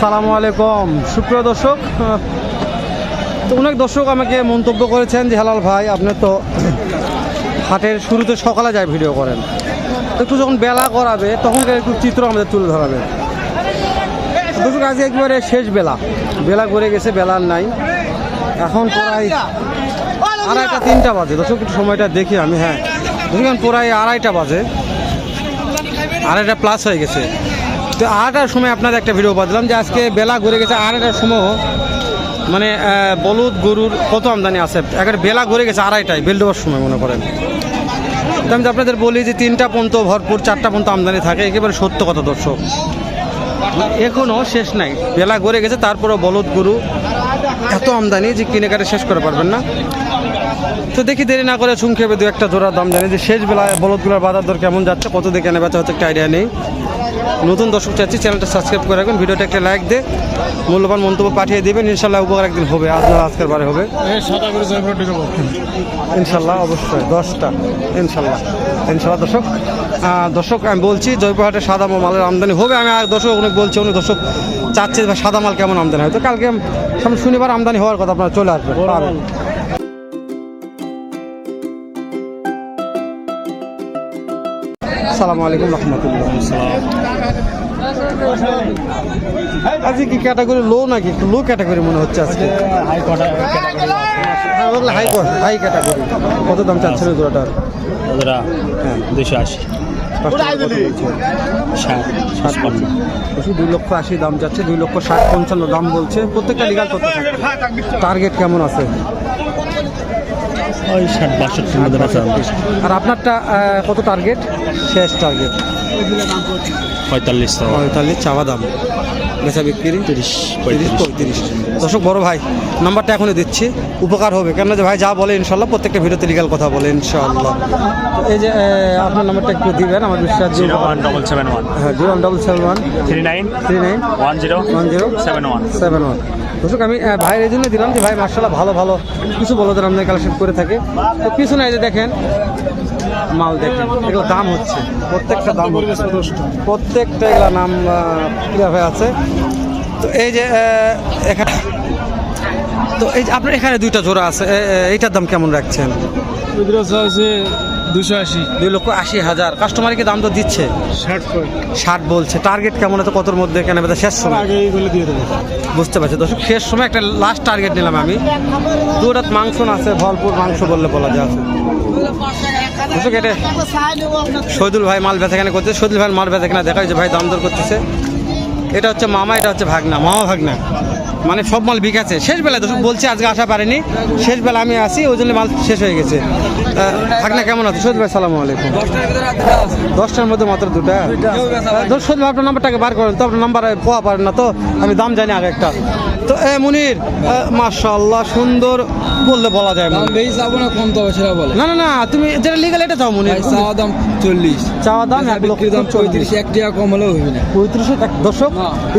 সালামু আলাইকুম। সুপ্রিয় দর্শক তো অনেক দর্শক আমাকে মন্তব্য করেছেন যে, হালাল ভাই, আপনি তো হাটের শুরুতে সকালে যায় ভিডিও করেন। একটু যখন বেলা করাবে, তখন একটু চিত্র আমাদের তুলে ধরাবে। দর্শক, আজকে একবারে শেষ বেলা। বেলা করে গেছে, বেলা আর নাই। এখন প্রায় আড়াইটা, তিনটা বাজে। দর্শক, একটু সময়টা দেখি আমি হ্যাঁ। দেখুন প্রায় আড়াইটা বাজে। আড়াইটা প্লাস হয়ে গেছে। তো আড়াইটার সময় আপনাদের একটা ভিডিও পাঠালাম যে আজকে বেলা ঘুরে গেছে আড়াইটার সময় মানে বলুদ, গরুর কত আমদানি আছে? একেবারে বেলা ঘুরে গেছে আড়াইটায় দেওয়ার সময় মনে করেন। তো আমি আপনাদের বলি যে তিনটা পর্যন্ত ভরপুর, চারটা পর্যন্ত আমদানি থাকে, একেবারে সত্য কথা দর্শক। এখনও শেষ নাই। বেলা ঘুরে গেছে, তারপরেও বলদ, গরু এত আমদানি যে কিনে কাটে শেষ করে পারবেন না। তো দেখি দেরি না করে খেবে দু একটা জোড়ার দাম জানি যে শেষ বেলায় বলদগুলোর বাজার দর কেমন যাচ্ছে, কত দেখে কেনা বেচা হচ্ছে একটা আইডিয়া নেই। নতুন দর্শক চাচ্ছি চ্যানেলটা সাবস্ক্রাইব করে রাখবেন। ভিডিওটা একটা লাইক দে মূল্যবান মন্তব্য পাঠিয়ে দেবেন। ইনশাল্লাহ উপকার একদিন হবে আজ না আজকের বারে হবে। ইনশাল্লাহ অবশ্যই দশটা ইনশাল্লাহ ইনশাল্লাহ দর্শক। দর্শক আমি বলছি জয়পুরহাটে সাদা মালের আমদানি হবে। আমি আর দর্শক অনেক বলছি অনেক দর্শক চাচ্ছে সাদা মাল কেমন আমদানি হয়। তো কালকে সামনে শনিবার আমদানি হওয়ার কথা আপনারা চলে আসবেন আসসালামু আলাইকুম রহমতুল্লাহ। আজকে কি ক্যাটাগরি লো নাকি? একটু লো ক্যাটাগরি মনে হচ্ছে আজকে। হাই হাই হাই ক্যাটাগরি কত দাম চাচ্ছিল জোড়াটার? হ্যাঁ। দুশো আশি। দুই লক্ষ আশি দাম যাচ্ছে দুই লক্ষ ষাট পঞ্চান্ন দাম বলছে। প্রত্যেকটা লিগাল টার্গেট কেমন আছে? ওই ষাট বাষট্টির মধ্যে বেচা আর আপনারটা কত টার্গেট শেষ টার্গেট পঁয়তাল্লিশ পঁয়তাল্লিশ চাওয়া দাম। বেচা বিক্রি? তিরিশ তিরিশ পঁয়ত্রিশ। পঁয়ত্রিশ। দর্শক বড় ভাই নাম্বারটা এখনই দিচ্ছি। উপকার হবে। কেন যে ভাই যা বলে ইনশাল্লাহ প্রত্যেকটা ভিডিওতে লিগাল কথা বলে ইনশাল্লাহ। এই যে আপনার নাম্বারটা একটু দিবেন আমার বিশ্বাস zero one double seven one. হ্যাঁ zero one double seven one. Three nine three nine one zero one zero seven one. Seven one. দর্শক, আমি ভাইয়ের এই জন্য দিলাম যে ভাই মার্শাল্লাহ ভালো ভালো কিছু বলদের আমদানি কালেকশন করে থাকে। তো পিছনে এই যে দেখেন, মাল দেখেন, এগুলো দাম হচ্ছে, প্রত্যেকটা দাম। প্রত্যেকটা এগুলো নাম হয়ে আছে। তো এই যে এখানে, তো এই যে আপনার এখানে দুইটা জোড়া আছে এইটার দাম কেমন রাখছেন? দুশো আশি। দুই লক্ষ আশি হাজার। কাস্টমারকে দাম তো দিচ্ছে? ষাট বলছে। টার্গেট কেমন আছে? কতর মধ্যে কেন শেষ সময়? বুঝতে পারছি। দর্শক শেষ সময় একটা লাস্ট টার্গেট নিলাম আমি। দুরাত মাংস আছে ভরপুর মাংস বললে বলা যায়। আছে দর্শক এটা শহীদুল ভাই মাল বেচাকেনা করছে। শহীদুল ভাই মাল বেচাকেনা দেখা যাচ্ছে ভাই দাম দর করতেছে। এটা হচ্ছে মামা এটা হচ্ছে ভাগনা। মামা ভাগনা। মানে সব মাল বিকাছে শেষ বেলায় দর্শক বলছি আজকে আসা পারেনি। শেষ বেলা আমি আসি ওই জন্য মাল শেষ হয়ে গেছে। ভাগনা কেমন আছে? শহীদ ভাই সালামু আলাইকুম। দশটার মধ্যে মাত্র দুটা? দর্শক আপনার নাম্বারটাকে বার করেন তো আপনার নাম্বার পাওয়া পারেন না তো আমি দাম জানি আগে একটা। তো এ মুনির মাশাল্লাহ সুন্দর বললে বলা যায় না কম সেটা বলে। না না না তুমি যেটা লিগাল এটা চাও মুনির। চাওয়া দাম চল্লিশ। চাওয়া দাম এক লক্ষ দাম পঁয়ত্রিশ এক টাকা কম হলেও হইবে না। পঁয়ত্রিশশো টাকা দর্শক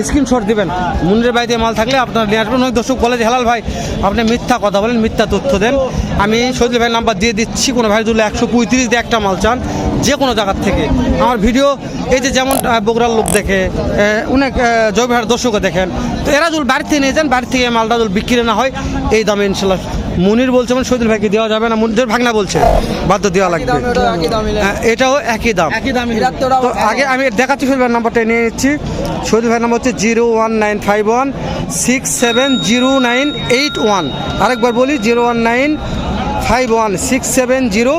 স্ক্রিনশট দিবেন। মুনিরের বাড়িতে মাল থাকলে আপনার নিয়ে আসবেন। অনেক দর্শক বলে যে, হেলাল ভাই, আপনি মিথ্যা কথা বলেন, মিথ্যা তথ্য দেন। আমি শহীদুল ভাই নাম্বার দিয়ে দিচ্ছি। কোনো ভাই যদি একশো পঁয়ত্রিশ দিয়ে একটা মাল চান, যে কোনো জায়গার থেকে। আমার ভিডিও, এই যে যেমন বগুড়ার লোক দেখে অনেক জয়ভার দর্শকও দেখেন। তো এরা যদি বাড়ি থেকে নিয়ে যান বাড়ি থেকে মালটা যদি বিক্রি না হয়, এই দামে ইনশাল্লাহ মুনির বলছে মানে সজল ভাইকে দেওয়া যাবে না মুনির ভাগনা বলছে বাধ্য দেওয়া লাগবে। হ্যাঁ, এটাও একই দাম। তো আগে আমি দেখাচ্ছি শহীদ ভাইয়ের নাম্বারটা নিয়ে নিচ্ছি। শহীদ ভাইয়ের নাম্বার হচ্ছে zero one nine five one six seven zero nine eight one. আরেকবার বলি zero one nine five one six seven zero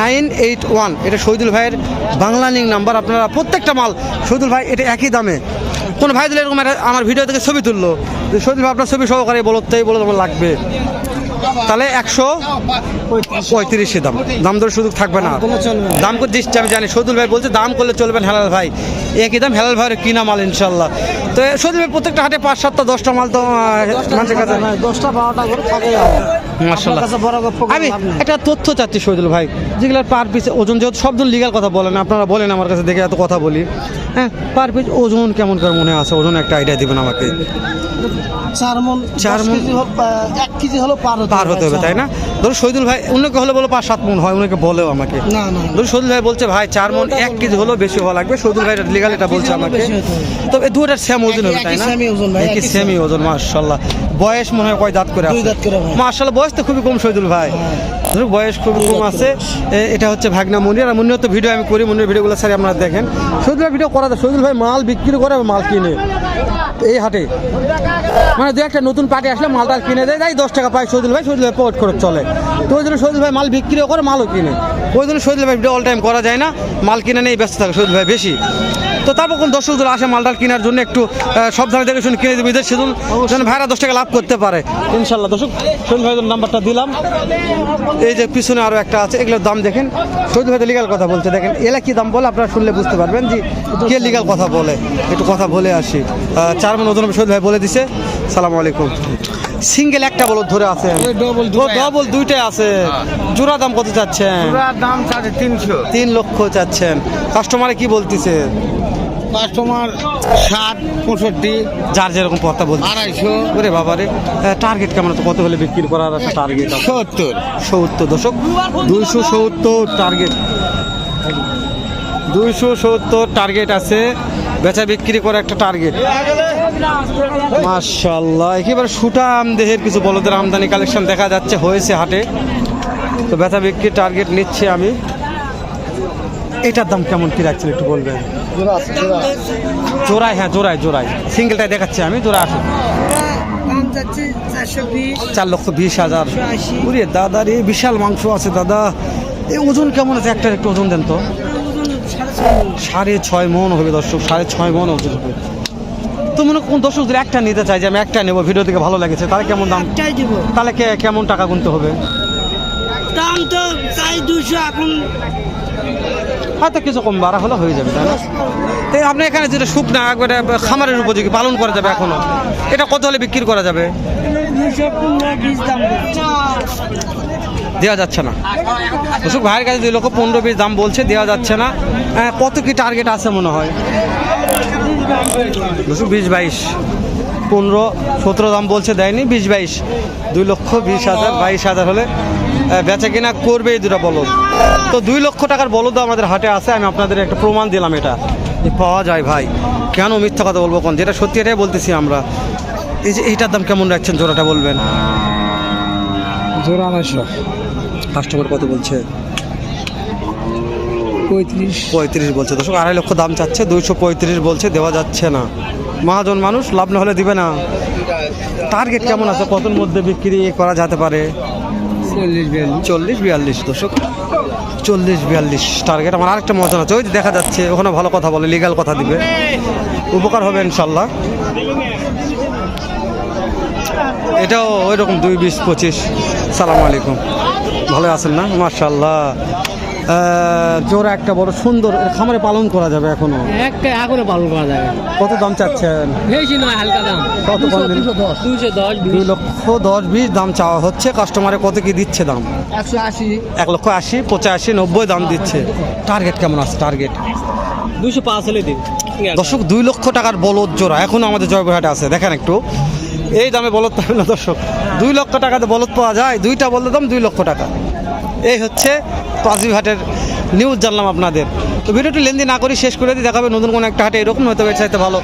nine eight one. এটা শহীদুল ভাইয়ের বাংলা লিঙ্ক নাম্বার। আপনারা প্রত্যেকটা মাল শহীদুল ভাই এটা একই দামে। কোনো ভাই দিলে এরকম আমার ভিডিও থেকে ছবি তুললো। শহীদুল ভাই আপনার ছবি সহকারে বলতেই বলে আমার লাগবে। তাহলে একশো পঁয়ত্রিশে দাম। দাম দর সুযোগ থাকবে না। দাম করে দিচ্ছি আমি জানি। সদুল ভাই বলছে দাম করলে চলবেন হেলাল ভাই। একই দাম হেলাল ভাইয়ের কিনা মাল ইনশাল্লাহ। তো সদুল ভাই প্রত্যেকটা হাটে পাঁচ সাতটা দশটা মাল তো মানুষের কাছে দশটা বারোটা করে থাকে আমি একটা তথ্য চাচ্ছি শহীদুল ভাই। যেগুলো পার পিস ওজন যেহেতু সবজন লিগাল কথা বলেন আপনারা বলেন আমার কাছে দেখে এত কথা বলি। হ্যাঁ পার পিস ওজন কেমন করে মনে আছে? ওজন একটা আইডিয়া দিবেন আমাকে। চার মন চার আহ, এক কেজি হলো পার পার হতে হবে তাই না? ধরো শহীদুল ভাই অন্যকে হলে বলো পাঁচ সাত মন হয় অনেকে বলেও আমাকে। না না ধরো শহীদুল ভাই বলছে ভাই চার মন এক কেজি হলেও বেশি হওয়া লাগবে। শহীদুল ভাই লিগাল এটা বলছে আমাকে। তবে দুটার সেম ওজন হবে তাই না? একই সেমই ওজন মাশাল্লাহ বয়স মনে হয় কয় দাঁত করে। মাশাল্লাহ বয়স তো খুবই কম শহীদুল ভাই। ধরো বয়স খুবই কম আছে। এটা হচ্ছে ভাগনা মনির। আর মনির তো ভিডিও আমি করি মনির ভিডিওগুলো স্যার আপনারা দেখেন। শহীদুল ভাই ভিডিও করা শহীদুল ভাই মাল বিক্রি করে মাল কিনে। এই হাটে। মানে দু একটা নতুন পার্টি আসলে মালটা কিনে দেয় তাই দশ টাকা পায় সজিল ভাই সজিল ভাই পকেট করে চলে। তো ওই জন্য সজিল ভাই মাল বিক্রিও করে, মালও কিনে। ওই জন্য সজিল ভাই অল টাইম করা যায় না, মাল কিনে নেই, ব্যস্ত থাকে সজিল ভাই বেশি। তো তারপর কোন দর্শকদের আসে মালটাল কেনার জন্য একটু আহ, সব ধরনের দেখে শুনে কিনে দেবে সেদিন যেন ভাইরা দশ টাকা লাভ করতে পারে। ইনশাল্লাহ দর্শক শহীদ ভাইদের নাম্বারটা দিলাম। এই যে পিছনে আরও একটা আছে এগুলোর দাম দেখেন। শহীদ ভাই লিগাল কথা বলছে দেখেন এলা কি দাম বলে আপনারা শুনলে বুঝতে পারবেন যে কে লিগাল কথা বলে একটু কথা বলে আসি। চার মন ওজন শহীদ ভাই বলে দিছে। সালাম আলাইকুম। সিঙ্গেল একটা বলো ধরে আছে। ডবল দুইটাই আছে। জোড়া দাম কত চাচ্ছেন? দাম সাড়ে তিনশো। তিন লক্ষ চাচ্ছেন। কাস্টমারে কি বলতেছে? কাস্টমার ষাট পঁয়ষট্টি যার যেরকম পথটা বলছে আড়াইশো। ওরে বাবারে টার্গেট কেমন কত হলে বিক্রি করার একটা টার্গেট সত্তর। সত্তর দশক। দুইশো সত্তর টার্গেট দুইশো সত্তর টার্গেট আছে। বেচা বিক্রি করে একটা টার্গেট মাশাল্লাহ একেবারে সুটাম দেহের কিছু বলদের আমদানি কালেকশন দেখা যাচ্ছে হয়েছে হাটে। তো বেচা বিক্রির টার্গেট নিচ্ছি আমি। এটার দাম কেমন কি রাখছেন একটু বলবেন? জোড়ায় হ্যাঁ জোড়ায় জোড়ায়। সিঙ্গেলটাই দেখাচ্ছি আমি জোড়া আসুন। চার লক্ষ বিশ হাজার। আশি। উরে দাদা রে বিশাল মাংস আছে দাদা। এই ওজন কেমন আছে? একটা একটু ওজন দেন তো। সাড়ে ছয় মন হবে দর্শক সাড়ে ছয় মন ওজন হবে। তো মনে কোন দর্শকদের একটা নিতে চাই যে আমি একটা নেব ভিডিও থেকে ভালো লেগেছে তাহলে কেমন দাম? একটাই দিব। তাহলে কে কেমন টাকা গুনতে হবে? দাম তো চাই দুশো এখন হয়তো কিছু কম বাড়া হলে হয়ে যাবে তাই না? তো আপনি এখানে যেটা শুকনা একবারে খামারের উপযোগী পালন করা যাবে এখনও। এটা কত হলে বিক্রি করা যাবে? দুশো পনেরো বিশ দাম। বলছে। দেওয়া যাচ্ছে না। দর্শক ভাইয়ের কাছে দুই লক্ষ পনেরো বিশ দাম বলছে, দেওয়া যাচ্ছে না। কত কি টার্গেট আছে মনে হয়? দুশো বিশ বাইশ। পনেরো, সতেরো দাম বলছে, দেয়নি। বিশ বাইশ। দুই লক্ষ বিশ হাজার, বাইশ হাজার হলে বেচা কিনা করবে এই দুটো বলদ। তো দুই লক্ষ টাকার বলদ আমাদের হাটে আছে, আমি আপনাদের একটা প্রমাণ দিলাম এটা। যে পাওয়া যায় ভাই। কেন মিথ্যা কথা বলব কোন? যেটা সত্যি এটাই বলতেছি আমরা। এই যে, এইটার দাম কেমন রাখছেন? জোড়াটা বলবেন। জোড়া আড়াইশো। কাস্টমার কত বলছে? পঁয়ত্রিশ। পঁয়ত্রিশ বলছে। দর্শক আড়াই লক্ষ দাম চাচ্ছে দুইশো পঁয়ত্রিশ বলছে দেওয়া যাচ্ছে না। মহাজন মানুষ লাভ না হলে দিবে না। টার্গেট কেমন আছে? কতর মধ্যে বিক্রি করা যেতে পারে? চল্লিশ বিয়াল্লিশ। দর্শক। চল্লিশ বিয়াল্লিশ টার্গেট আমার আরেকটা মজা আছে। ওই যে দেখা যাচ্ছে ওখানে ভালো কথা বলে লিগাল কথা দিবে। উপকার হবে ইনশাল্লাহ। এটাও ওই রকম দুই বিশ পঁচিশ। সালাম আলাইকুম। ভালো আছেন না? মার্শাল্লাহ জোড়া একটা বড় সুন্দর খামারে পালন করা যাবে এখনও? একটা আগুনে পালন করা যাবে। কত দাম চাচ্ছেন? বেশি নয় হালকা দাম। কত দুই লক্ষ দশ বিশ। দাম চাওয়া হচ্ছে। কাস্টমারে কত কি দিচ্ছে দাম? একশো আশি। এক লক্ষ আশি পঁচাশি নব্বই দাম দিচ্ছে। টার্গেট কেমন আছে? টার্গেট? দুশো পাঁচ হলে দিন। দর্শক দুই লক্ষ টাকার বলদ জোড়া। এখনও আমাদের জয়পুরহাটে আছে। দেখেন একটু। এই দামে বলদ পাবে না, দর্শক। দুই লক্ষ টাকাতে বলদ পাওয়া যায়। দুইটা বলতে দাম দুই লক্ষ টাকা। এই হচ্ছে পাঁচবিঘাটের নিউজ জানলাম আপনাদের। তো ভিডিওটি লেনদেন না করি শেষ করে দিই। দেখাবে নতুন কোনো একটা হাটে এরকম হয়তো এর চাইতে ভালো,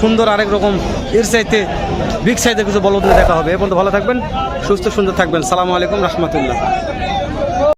সুন্দর আরেক রকম এর চাইতে বিগ সাইজের কিছু বলদ দেখা হবে। এ পর্যন্ত ভালো থাকবেন, সুস্থ সুন্দর থাকবেন। সালামু আলাইকুম, রহমতুল্লাহ।